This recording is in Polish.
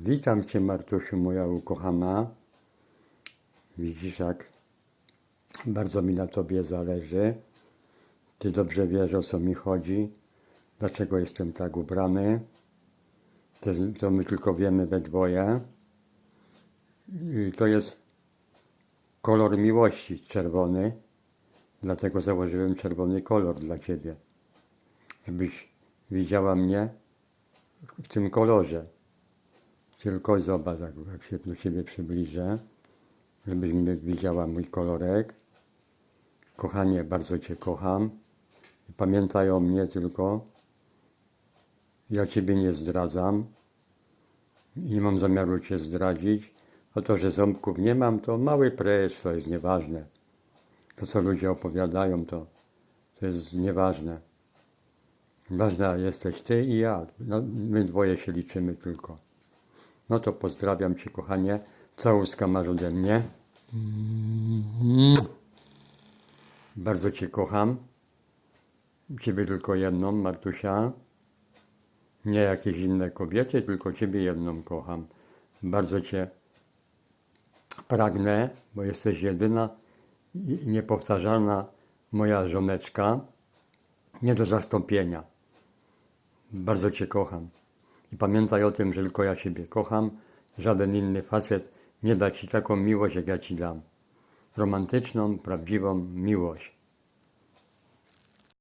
Witam Cię Martusiu, moja ukochana. Widzisz jak bardzo mi na Tobie zależy. Ty dobrze wiesz o co mi chodzi, dlaczego jestem tak ubrany. To, to my tylko wiemy we dwoje. I to jest kolor miłości czerwony, dlatego założyłem czerwony kolor dla Ciebie. Żebyś widziała mnie w tym kolorze. Tylko zobacz, jak, jak się do Ciebie przybliżę, żebyś mnie widziała mój kolorek. Kochanie, bardzo Cię kocham. Pamiętaj o mnie tylko. Ja Ciebie nie zdradzam. I nie mam zamiaru Cię zdradzić. O to, że ząbków nie mam, to mały precz, to jest nieważne. To, co ludzie opowiadają, to, to jest nieważne. Ważna jesteś Ty i ja. No, my dwoje się liczymy tylko. No to pozdrawiam Cię, kochanie. Całuska masz ode mnie. Bardzo Cię kocham. Ciebie tylko jedną, Martusia. Nie jakieś inne kobiety, tylko Ciebie jedną kocham. Bardzo Cię pragnę, bo jesteś jedyna i niepowtarzalna moja żoneczka. Nie do zastąpienia. Bardzo Cię kocham. I pamiętaj o tym, że tylko ja Ciebie kocham. Żaden inny facet nie da Ci taką miłość, jak ja Ci dam. Romantyczną, prawdziwą miłość.